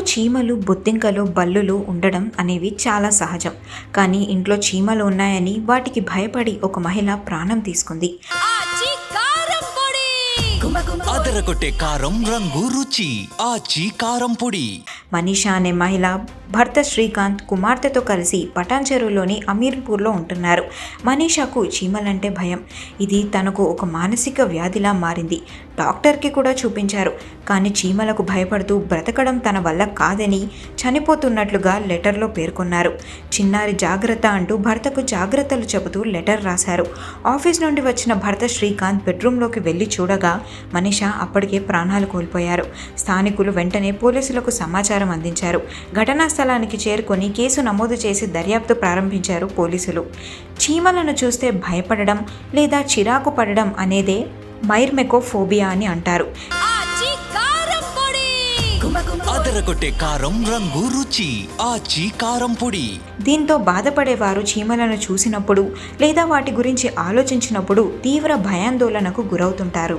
చీమలు బొద్దింకలు బల్లులు ఉండడం అనేవి చాలా సహజం. కానీ ఇంట్లో చీమలు ఉన్నాయని వాటికి భయపడి ఒక మహిళ ప్రాణం తీసుకుంది. అదరగొట్టే కారం రంగు రుచి. ఆచి కారం పొడి. మనీషా అనే మహిళ భర్త శ్రీకాంత్ కుమార్తెతో కలిసి పటాన్ చెరువులోని అమీర్పూర్లో ఉంటున్నారు. మనీషాకు చీమలంటే భయం. ఇది తనకు ఒక మానసిక వ్యాధిలా మారింది. డాక్టర్కి కూడా చూపించారు. కానీ చీమలకు భయపడుతూ బ్రతకడం తన వల్ల కాదని చనిపోతున్నట్లుగా లెటర్లో పేర్కొన్నారు. చిన్నారి జాగ్రత్త అంటూ భర్తకు జాగ్రత్తలు చెబుతూ లెటర్ రాశారు. ఆఫీస్ నుండి వచ్చిన భర్త శ్రీకాంత్ బెడ్రూమ్లోకి వెళ్ళి చూడగా మనీష అప్పటికే ప్రాణాలు కోల్పోయారు. స్థానికులు వెంటనే పోలీసులకు సమాచారం అందించారు. ఘటనా స్థలానికి చేరుకొని కేసు నమోదు చేసి దర్యాప్తు ప్రారంభించారు పోలీసులు. చీమలను చూస్తే భయపడడం లేదా చిరాకు పడడం అనేదే మైర్మెకోఫోబియా అని అంటారు. కారం పొడి! అదరగొట్టే కారం రంగు రుచి ఆచి కారం పొడి. దీంతో బాధపడేవారు చీమలను చూసినప్పుడు లేదా వాటి గురించి ఆలోచించినప్పుడు తీవ్ర భయాందోళనకు గురవుతుంటారు.